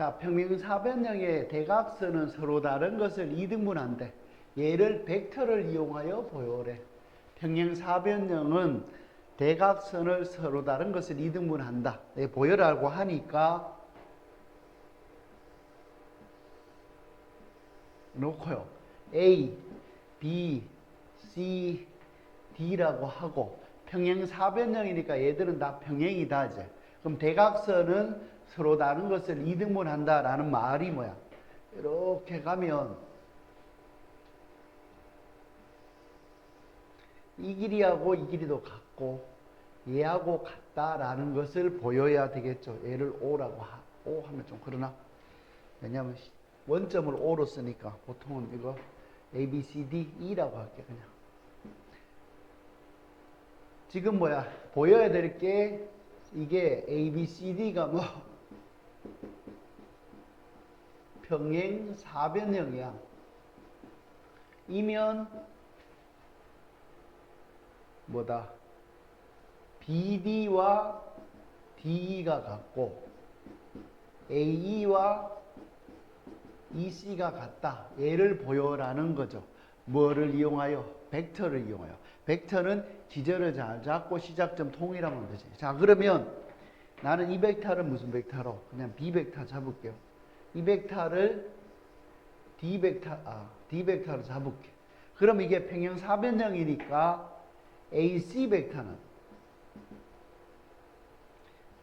자, 평행사변형의 대각선은 서로 다른 것을 2등분한대. 얘를 벡터를 이용하여 보여래. 평행사변형은 대각선을 서로 다른 것을 2등분한다. 네, 보여라고 하니까 놓고요. A, B, C, D라고 하고 평행사변형이니까 얘들은 다 평행이다 이제. 그럼 대각선은 서로 다른 것을 2등분 한다라는 말이 뭐야? 이렇게 가면 이 길이하고 이 길이도 같고 얘하고 같다라는 것을 보여야 되겠죠. 얘를 O라고 하, O 하면 좀 그러나 왜냐하면 원점을 O로 쓰니까 보통은 이거 A, B, C, D, E라고 할게 그냥. 지금 뭐야 보여야 될 게 이게 A, B, C, D가 뭐 평행 사변형이야. 이면 뭐다 BD와 DE가 같고 AE와 EC가 같다. 얘를 보여라는 거죠. 뭐를 이용하여? 벡터를 이용하여. 벡터는 기절을 잘 잡고 시작점 통일하면 되지. 자, 그러면 나는 이 벡터를 무슨 벡터로? 그냥 B 벡터 잡을게요. 이 벡터를 D 벡터, 아, D 벡터로 잡을게. 그럼 이게 평형 사변형이니까 AC 벡터는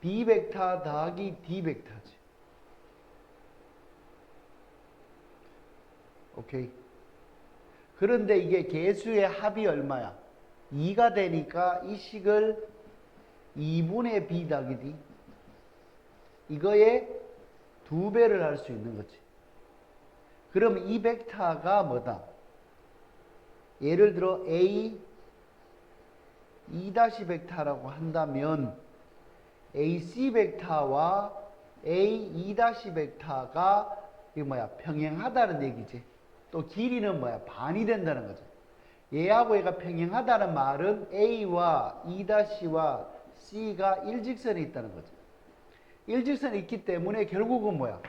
B 벡터 더하기 D 벡터지. 오케이. 그런데 이게 개수의 합이 얼마야? 2가 되니까 이 식을 2분의 B 더하기 D. 이거에 두 배를 할 수 있는 거지. 그럼 이 벡터가 뭐다? 예를 들어 A 2 벡터라고 한다면 AC 벡터와 A 2 벡터가 이 뭐야 평행하다는 얘기지. 또 길이는 뭐야 반이 된다는 거죠. 얘하고 얘가 평행하다는 말은 A와 2-와 C가 일직선에 있다는 거죠. 일직선에 있기 때문에 결국은 뭐야?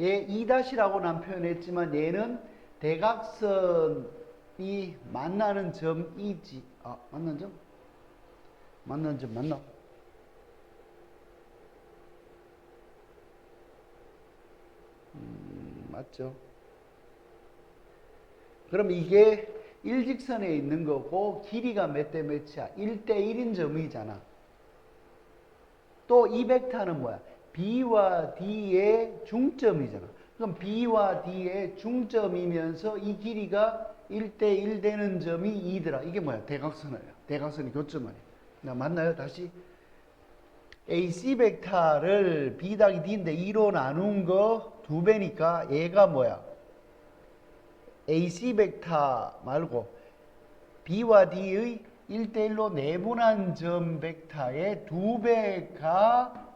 얘 2-라고 난 표현했지만 얘는 대각선이 만나는 점이지. 아, 만나는 점? 만나는 점 맞나? 음, 맞죠? 그럼 이게 일직선에 있는 거고 길이가 몇 대 몇이야? 1대 1인 점이잖아. 또 이 벡터는 뭐야? B와 D의 중점이잖아. 그럼 B와 D의 중점이면서 이 길이가 1대 1 되는 점이 2더라. 이게 뭐야? 대각선이야. 대각선이 교점이야. 나 맞나요? 다시 AC 벡터를 B 더하기 D인데 2로 나눈 거 두 배니까 얘가 뭐야? AC 벡터 말고 B와 D의 1대1로 내분한 점 벡터의 두 배가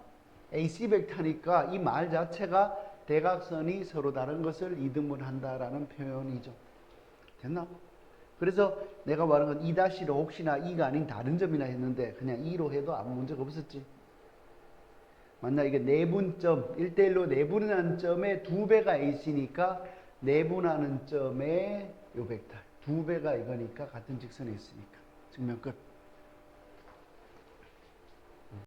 AC 벡터니까 이 말 자체가 대각선이 서로 다른 것을 이등분한다라는 표현이죠. 됐나? 그래서 내가 말한 건 2-로 혹시나 2가 아닌 다른 점이나 했는데 그냥 2로 해도 아무 문제가 없었지. 맞나? 이게 내분점, 1대1로 내분한 점의 두 배가 AC니까 내분하는 점의 요 벡터. 두 배가 이거니까 같은 직선에 있으니까. 증명 끝.